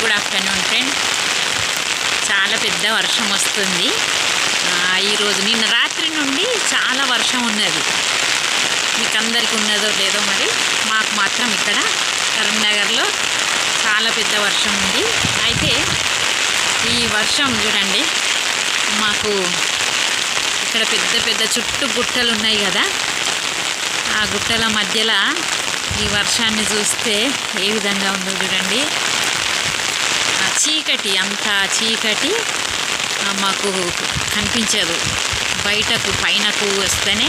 Good afternoon friend చాలా పెద్ద వర్షం వస్తుంది. ఈరోజు నిన్న రాత్రి నుండి చాలా వర్షం ఉన్నది. మీకు అందరికీ ఉన్నదో లేదో మరి మాకు మాత్రం ఇక్కడ కరీంనగర్లో చాలా పెద్ద వర్షం ఉంది. అయితే ఈ వర్షం చూడండి మాకు ఇక్కడ పెద్ద పెద్ద చుట్టూ గుట్టలు ఉన్నాయి కదా. ఆ గుట్టల మధ్యలో ఈ వర్షాన్ని చూస్తే ఏ విధంగా ఉందో చూడండి. చీకటి అంత చీకటి. మాకు కనిపించదు. బయటకు పైనకు వస్తేనే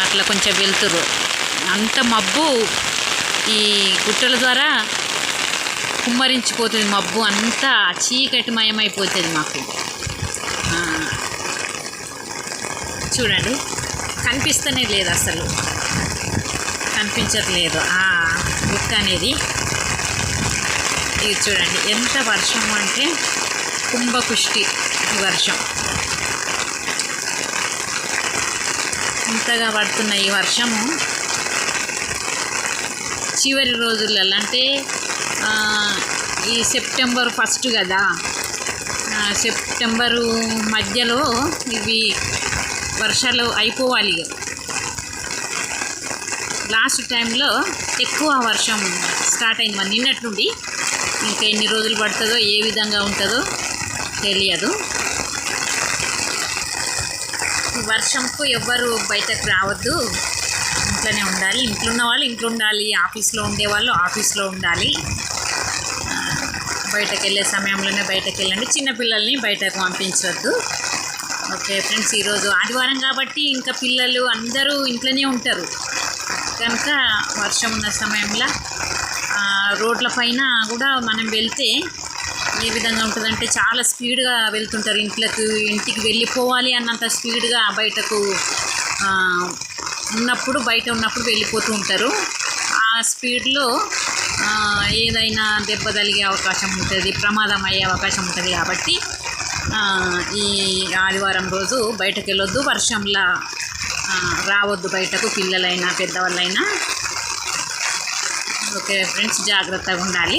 అట్లా కొంచెం వెళ్తురు అంత మబ్బు ఈ గుట్టల ద్వారా కుమ్మరించిపోతుంది మబ్బు. అంతా చీకటిమయమైపోతుంది మాకు. చూడండి. కనిపిస్తనే లేదు అసలు. కనిపించట్లేదు. ఆ గుట్ట అనేది ఇది చూడండి ఎంత వర్షం అంటే కుంభకుష్టి వర్షం. ఇంతగా పడుతున్న ఈ వర్షము చివరి రోజులలో అంటే ఈ సెప్టెంబర్ ఫస్ట్ కదా సెప్టెంబరు మధ్యలో ఇవి వర్షాలు అయిపోవాలి. లాస్ట్ టైంలో ఎక్కువ వర్షం స్టార్ట్ అయింది. మరి నిన్నటి నుండి ఇంకా ఎన్ని రోజులు పడుతుందో ఏ విధంగా ఉంటుందో తెలియదు. వర్షంకు ఎవ్వరు బయటకు రావద్దు. ఇంట్లోనే ఉండాలి. ఇంట్లో ఉన్న వాళ్ళు ఇంట్లో ఉండాలి. ఆఫీస్లో ఉండేవాళ్ళు ఆఫీస్లో ఉండాలి. బయటకు వెళ్ళే సమయంలోనే బయటకు వెళ్ళండి. చిన్నపిల్లల్ని బయటకు పంపించవద్దు ఓకే ఫ్రెండ్స్ ఈరోజు ఆదివారం కాబట్టి ఇంకా పిల్లలు అందరూ ఇంట్లోనే ఉంటారు. కనుక వర్షం ఉన్న సమయంలో రోడ్ల పైన కూడా మనం వెళ్తే ఏ విధంగా ఉంటుందంటే చాలా స్పీడ్గా వెళ్తుంటారు ఇంట్లోకి ఇంటికి వెళ్ళిపోవాలి అన్నంత స్పీడ్గా బయటకు ఉన్నప్పుడు బయట ఉన్నప్పుడు వెళ్ళిపోతూ ఉంటారు. ఆ స్పీడ్లో ఏదైనా దెబ్బ తగిలే అవకాశం ఉంటుంది ప్రమాదం అయ్యే అవకాశం ఉంటుంది కాబట్టి ఈ ఆదివారం రోజు బయటకు వెళ్ళొద్దు వర్షంలా రావద్దు బయటకు పిల్లలైనా పెద్దవాళ్ళైనా. ఓకే ఫ్రెండ్స్ జాగ్రత్తగా ఉండాలి.